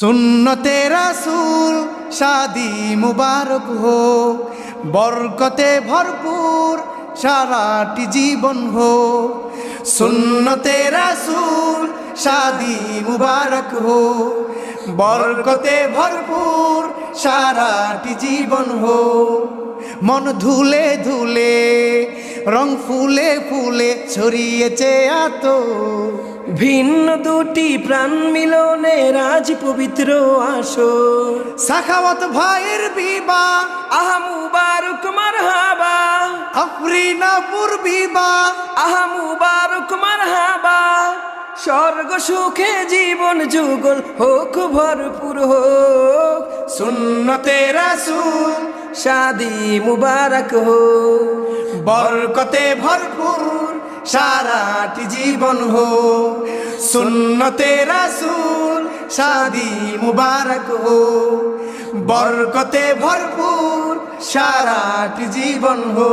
সুন্নতে রাসুল, শাদি মুবারক হো বরকতে ভরপুর সারাটি জীবন হো সুন্নতে রাসুল, শাদি মুবারক হো বরকতে ভরপুর সারাটি জীবন হো মন ধুলে ধুলে, রং ফুলে ফুলে ছড়িয়েছে আত ভিন্ন দুটি প্রাণ মিলনের আজ পবিত্র আসো সাখাওয়াত ভাইয়ের বিবা। আহা মুবারক মারহাবা। আফরিনাপুর বিবা। আহা মুবারক মারহাবা। স্বর্গ সুখে জীবন যুগল হোক ভরপুর হোক। সুন্নতে রাসুল শাদি মুবারক হো বরকতে ভরপুর সারাটি জীবন হো। সুন্নতে রাসুল শাদি মুবারক হো। বরকতে ভরপুর সারাটি জীবন হো।